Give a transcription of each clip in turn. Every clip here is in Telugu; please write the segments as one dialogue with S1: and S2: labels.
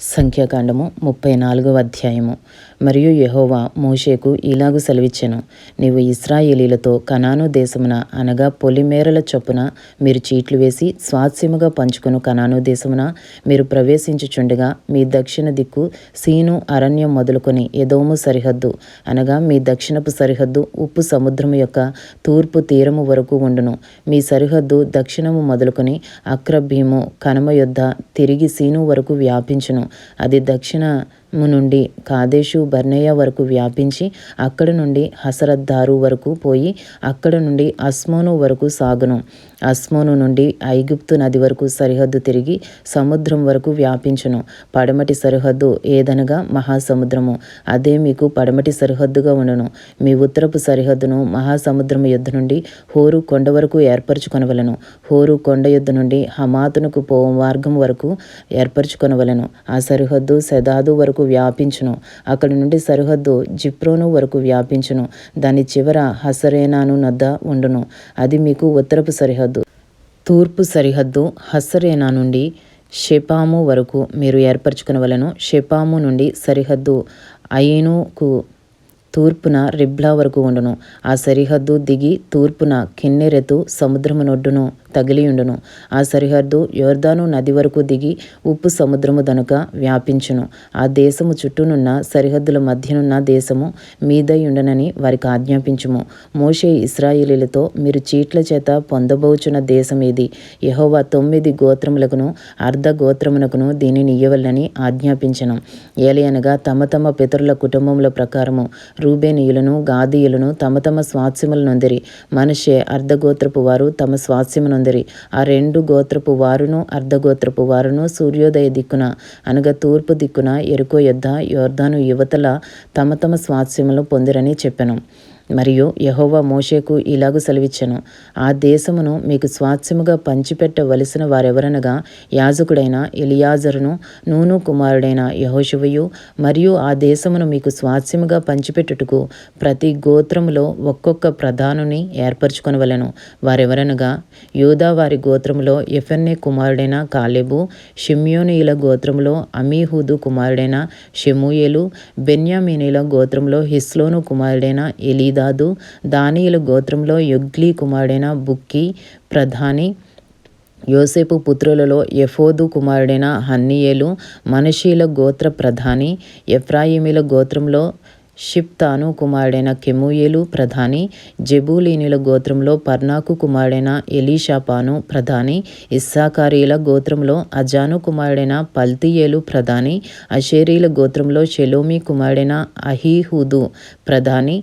S1: సంఖ్యాకాండము ముప్పై నాలుగవ అధ్యాయము. మరియు యహోవా మోషేకు ఇలాగు సెలవిచ్చెను. నీవు ఇస్రాయేలీలతో కనాను దేశమున అనగా పొలిమేరల చొప్పున మీరు చీట్లు వేసి స్వాస్యముగా పంచుకును కనాను దేశమున మీరు ప్రవేశించుచుండగా మీ దక్షిణ దిక్కు సీను అరణ్యం మొదలుకొని ఎదోము సరిహద్దు అనగా మీ దక్షిణపు సరిహద్దు ఉప్పు సముద్రము యొక్క తూర్పు తీరము వరకు ఉండును. మీ సరిహద్దు దక్షిణము మొదలుకొని అక్రభీము కనమ యొద్ద తిరిగి సీను వరకు వ్యాపించును. అది దక్షిణము నుండి కాదేశు బర్నేయ వరకు వ్యాపించి అక్కడ నుండి హసరద్దారు వరకు పోయి అక్కడ నుండి అస్మోను వరకు సాగును. అస్మోను నుండి ఐగుప్తు నది వరకు సరిహద్దు తిరిగి సముద్రం వరకు వ్యాపించును. పడమటి సరిహద్దు ఏదనగా మహాసముద్రము. అదే మీకు పడమటి సరిహద్దుగా ఉండును. మీ ఉత్తరపు సరిహద్దును మహాసముద్రము యుద్ధ నుండి హోరు కొండ వరకు ఏర్పరచుకొనవలను. హోరు కొండ యుద్ధ నుండి హమాతునకు పో మార్గం వరకు ఏర్పరచుకొనవలను. ఆ సరిహద్దు సెదాదు వరకు వ్యాపించును. అక్కడి నుండి సరిహద్దు జిప్రోను వరకు వ్యాపించును. దాని చివర హసరేనాను నద్ద ఉండును. అది మీకు ఉత్తరపు సరిహద్దు. తూర్పు సరిహద్దు హసరేనా నుండి షెపాము వరకు మీరు ఏర్పరచుకునవలను. షెపాము నుండి సరిహద్దు అయినుకు తూర్పున రిబ్లా వరకు ఉండును. ఆ సరిహద్దు దిగి తూర్పున కిన్నెరెతు సముద్రమునొడ్డును తగిలియుండును. ఆ సరిహద్దు యోర్దాను నది వరకు దిగి ఉప్పు సముద్రము దనుక వ్యాపించును. ఆ దేశము చుట్టూనున్న సరిహద్దుల మధ్యనున్న దేశము మీదయుండనని వారికి ఆజ్ఞాపించుము. మోషే ఇస్రాయిలీలతో మీరు చీట్ల చేత పొందబోచున్న దేశం ఇది యహోవా తొమ్మిది గోత్రములకును అర్ధ గోత్రమునకును దీనిని ఇయ్యవల్లని ఆజ్ఞాపించను. ఏలయనగా తమ తమ పితరుల కుటుంబముల ప్రకారము రూబేనియులను గాదీయులను తమ తమ స్వాస్యములు నొందిరి. మనిషే అర్ధగోత్రపు వారు తమ స్వాస్యమును నొందిరి ఆ రెండు గోత్రపు వారును అర్ధగోత్రపు వారును సూర్యోదయ దిక్కున అనగా తూర్పు దిక్కున ఎరుకో యొద్ద యోర్ధాను యువతల తమ తమ స్వాస్యములు పొందిరని చెప్పెను. మరియు యహోవా మోషేకు ఇలాగు సెలవిచ్చెను. ఆ దేశమును మీకు స్వాస్థ్యముగా పంచిపెట్టవలసిన వారెవరనగా యాజకుడైన ఎలియాజరును నూను కుమారుడైన యహోశివయు మరియు ఆ దేశమును మీకు స్వాస్థ్యముగా పంచిపెట్టుటకు ప్రతి గోత్రములో ఒక్కొక్క ప్రధానుని ఏర్పరచుకొనవలను. వారెవరనగా యూదా వారి గోత్రములో ఎఫెన్నే కుమారుడైన కాలేబు షిమ్యోనీయుల గోత్రములో అమీహూదు కుమారుడైన షెమూయేలు బెన్యామీనీల గోత్రంలో హిస్లోను కుమారుడైన ఎలీదా గిలాదు దానియుల గోత్రంలో యొగ్లీ కుమారుడైన బుక్కి ప్రధాని. యోసేపు పుత్రులలో ఎఫోదు కుమారుడైన హన్నియేలు మనషీల గోత్ర ప్రధాని. ఎఫ్రాయిమీల గోత్రంలో షిప్తాను కుమారుడైన కెమూయేలు ప్రధాని. జబూలీనుల గోత్రంలో పర్నాకు కుమారుడైన ఎలీషాపాను ప్రధాని. ఇస్సాకారీల గోత్రంలో అజాను కుమారుడైన పల్తియేలు ప్రధాని. అషేరీల గోత్రంలో షెలోమి కుమారుడైన అహీహుదు ప్రధాని.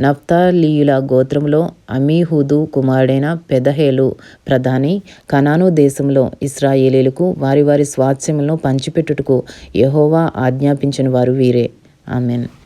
S1: నఫ్తాలీయుల గోత్రంలో అమీహుదు కుమారుడైన పెదహేలు ప్రధాని కనాను దేశంలో ఇస్రాయేలీలకు వారి వారి స్వాస్థ్యములను పంచిపెట్టుటకు యహోవా ఆజ్ఞాపించిన వారు వీరే. ఆమెన్.